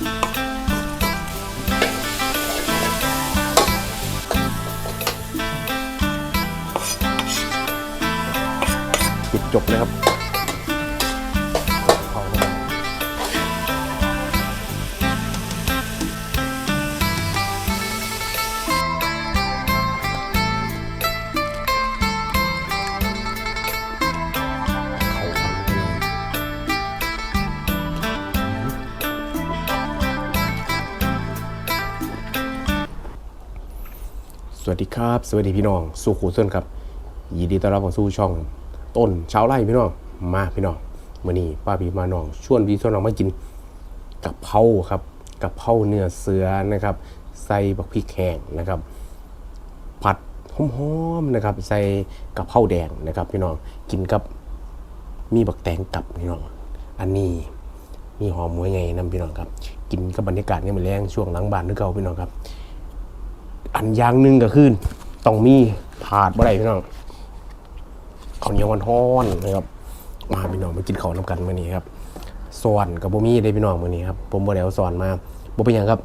ปิดจบเลยครับ วัสดีครับ สวัสดีพี่น้องสุขูเส้นครับยินดีต้อนรับเข้าสู่ช่อง ต้นเช้าไร่พี่น้องมาพี่น้องมื่อนี้ป้าพี่มาน้องชวนพี่ชวนน้องมากินกับเพราครับกับเพราเนื้อเสือนะครับ ใส่บักพริกแห้งนะครับ ผัดหอมๆนะครับ ใส่กับเพราแดงนะครับ พี่น้องกินกับมีบักแตงกับพี่น้อง อันนี้มีหอมมวยไงนํพี่น้องครับ กินกับบรรยากาศเนี่ยมันแรงช่วงหลังบ้านนึกเก่าพี่น้องครับ อันอย่างหนึ่งก็คือต้องมีถาดบ่ได้พี่น้องข้าวเหนียววันฮ้อนนะครับมาพี่น้องมากินข้าวน้ำกันมื้อนี้ครับสอนกับบ่มีได้พี่น้องมื้อนี้ครับผมบ่ได้เอาสอนมาบ่เป็นหยังครับ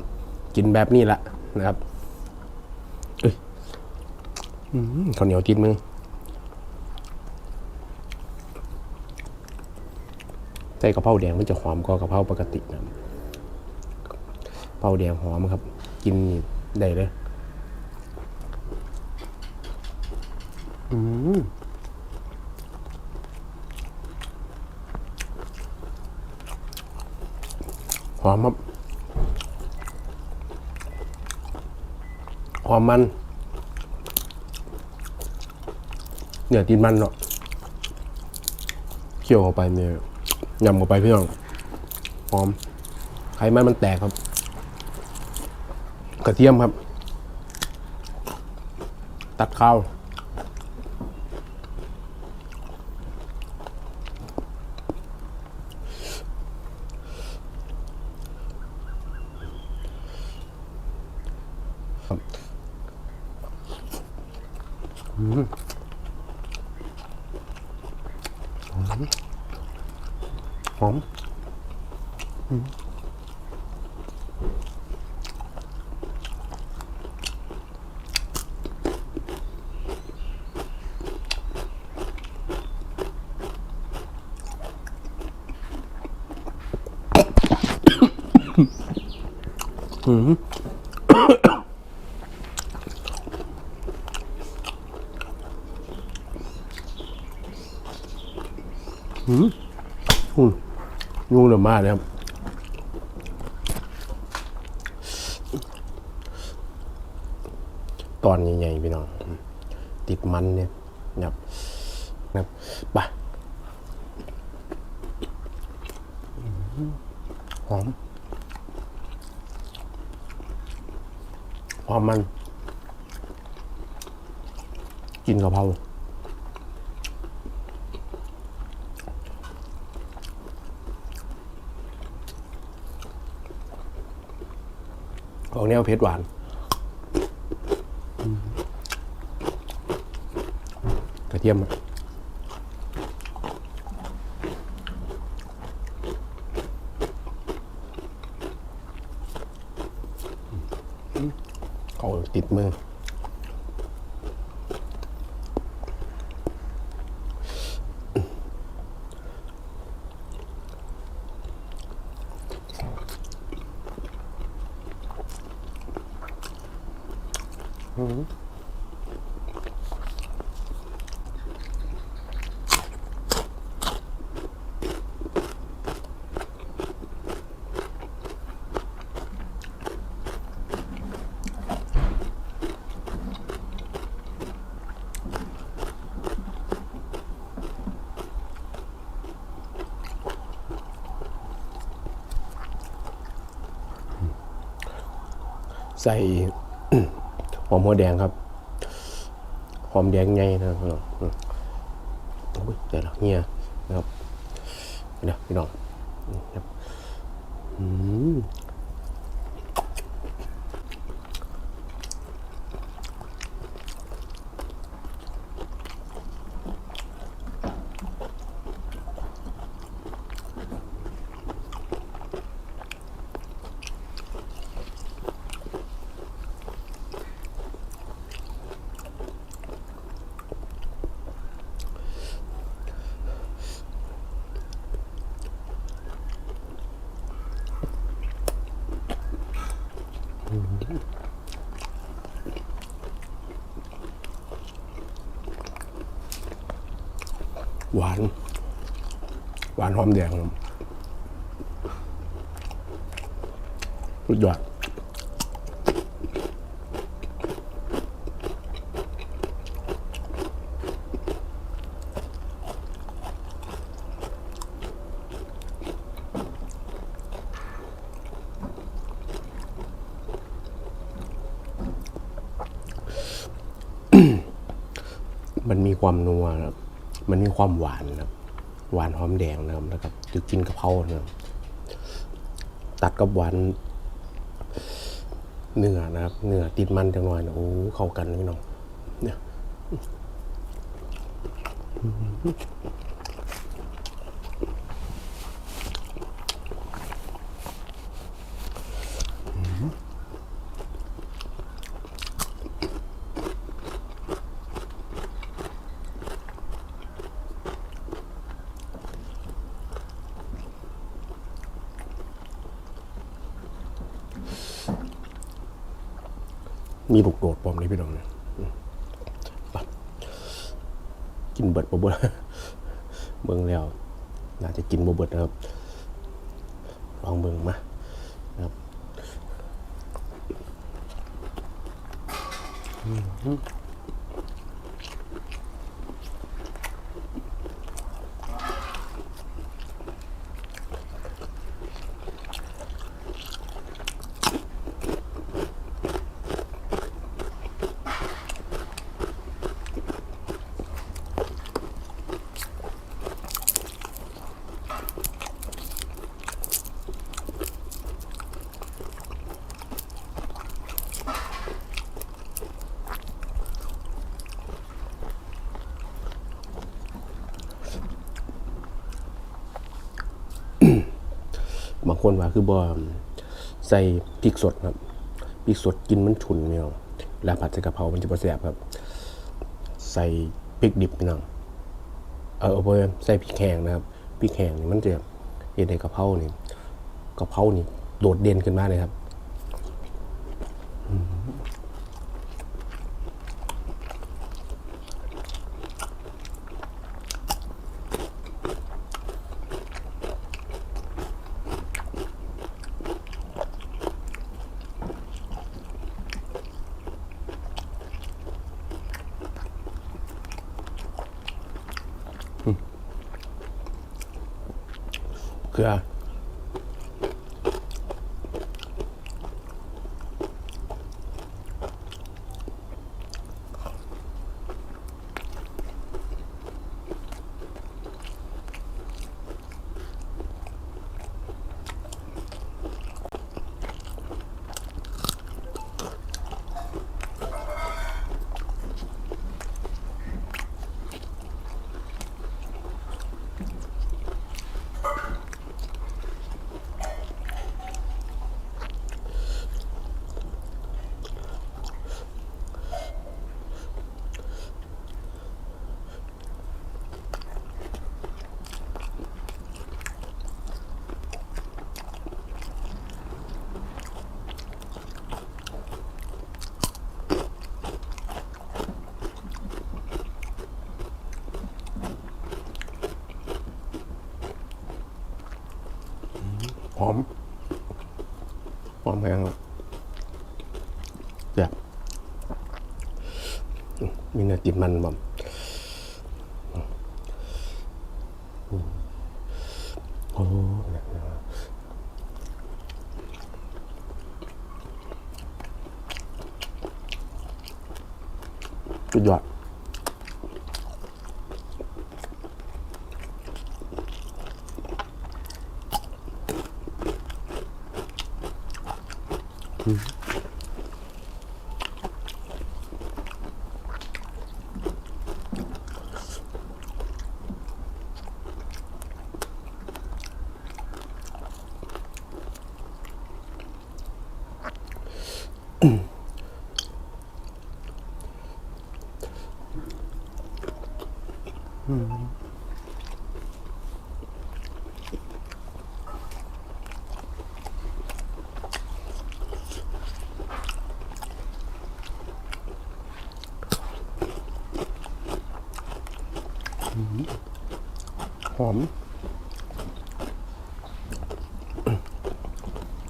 กินแบบนี้ละนะครับเอ้ยข้าวเหนียวติดมือใส่กะเพราแดงมันจะหอมกว่ากะเพราปกตินะกะเพราแดงหอมครับ กินได้เลย อืมหอมครับหอมมัน เนี่ยตีนมันเนาะเคี่ยวเข้าไปเนี่ยยำเข้าไปพี่น้องหอมไขมันมันแตกครับ กระเทียมครับ ตัดข้าว หอมอืมอืมอืม ยุ่งเหลือมากเลยครับตอนใหญ่ๆพี่น้องติดมันเนี่ยนะครับนะครับไปหอมหอมมัน กินกะเพรา ออกแนวเผ็ดหวาน กระเทียมอะเขาติดมือ ใส่หอมหัวแดงครับ หอมแดงไงนะครับพี่น้องอุ้ยเดี๋ยวละเฮียนะครับเดี๋ยวพี่น้องอืม หวาน หวานหอมแดงรับสุดยอดมันมีความนัวครับ มันมีความหวานนะครับ หวานหอมแดงนะครับแล้วก็จะกินกะเพรานะครับตัดกับหวานเนื้อนะครับเนื้อติดมันจังหน่อยนะโอ้เข้ากันพี่น้องเนี่ย มีลูกโดดปลอมนี่พี่น้องเนี่ยกินเบิดบ่เบิดเบิ่งแล้ว น่าจะกินบ่เบิดนะครับ ลองเบิ่งมา คนว่าคือบอใส่พริกสดครับพริกสดกินมันฉุนพี่น้องแล้วผัดใส่กะเพรามันจะบ่แสบครับ ใส่พริกดิบพี่น้องเออเอาไปใส่พริกแห้งนะครับพริกแห้งนี่มันจะเห็นในกะเพรานี่กะเพรานี่โดดเด่นขึ้นมากเลยครับ เหอมหอมแพงแบบมีเนื้อติดมันบ่มโอ้เนี่ยสุดยอด อ อม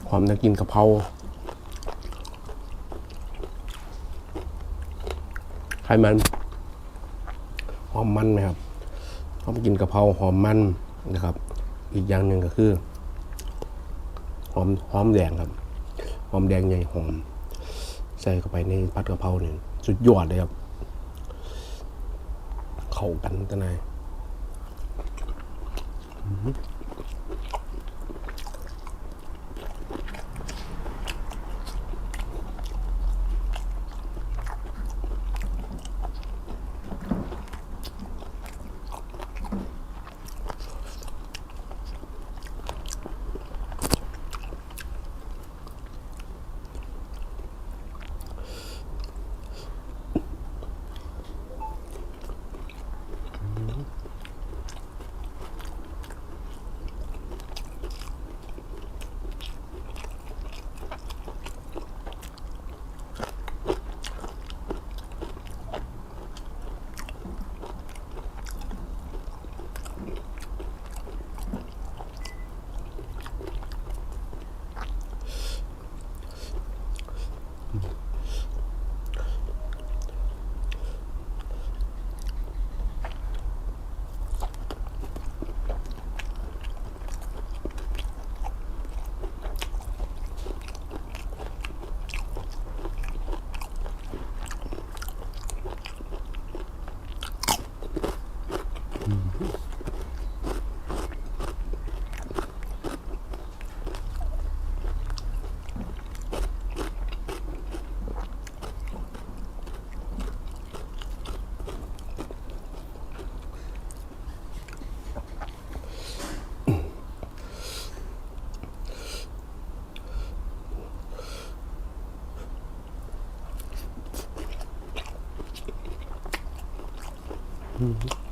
หอมจะกินกะเพราไขมัน หอมมันไหมครับหอมกินกะเพราหอมมันนะครับ อีกอย่างหนึ่งก็คือ หอมหอมแดงครับ หอมแดงใหญ่หอม ใส่เข้าไปในผัดกะเพราเนี่ยสุดยอดเลยครับ เข้ากันกันนาย Mhm. แ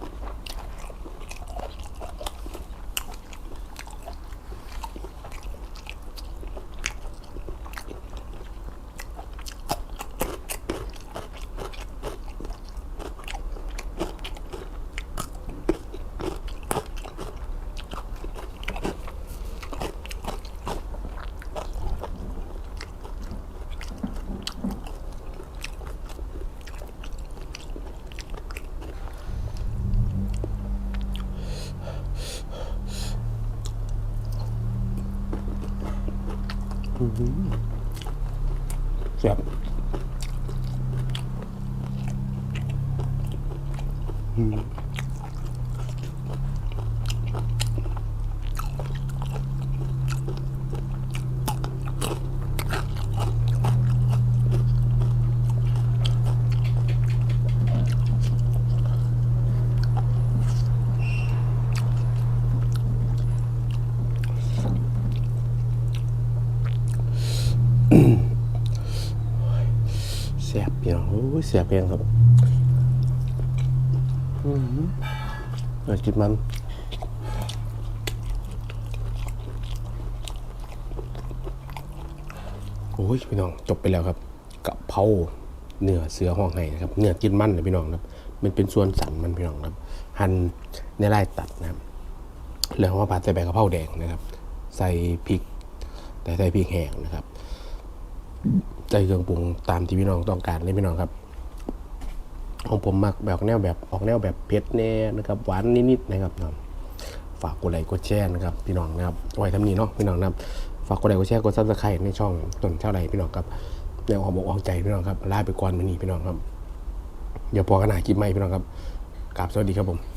ซ่บแซ่บพี่น้ องโอ้ยแซ่บเพียงครับอืมเดี๋ยวกินมันโอ้ยพี่น้องจบไปแล้วครับกะเพราเนื้อเสือห้องไห้นะครับเนื้อกินมันเลยพี่น้องครับ มันเป็นส่วนสันมันพี่น้องครับ หั่นในลายตัดนะครับแล้วมาผัดใส่ใบกะเพราแดงนะครับ ใส่พริกแต่ใส่พริกแห้งนะครับใส่เครื่องปรุงตามที่พี่น้องต้องการเลยพี่น้องครับ ของผมมักแบบแนวแบบออกแนวแบบเผ็ดแน่นะครับหวานนิดๆนะครับน้องฝากกดไลค์กดแชร์นะครับพี่น้องนะครับไว้ทำนี้เนาะพี่น้องนะครับฝากกดไลค์กดแชร์กดซับสไครต์ในช่องต้นเท่าไรพี่น้องครับแนวออกบอกออกใจพี่น้องครับลาไปก่อนมือนี้พี่น้องครับ เดี๋ยวพอกันหน้าคลิปใหม่พี่น้องครับกราบสวัสดีครับผม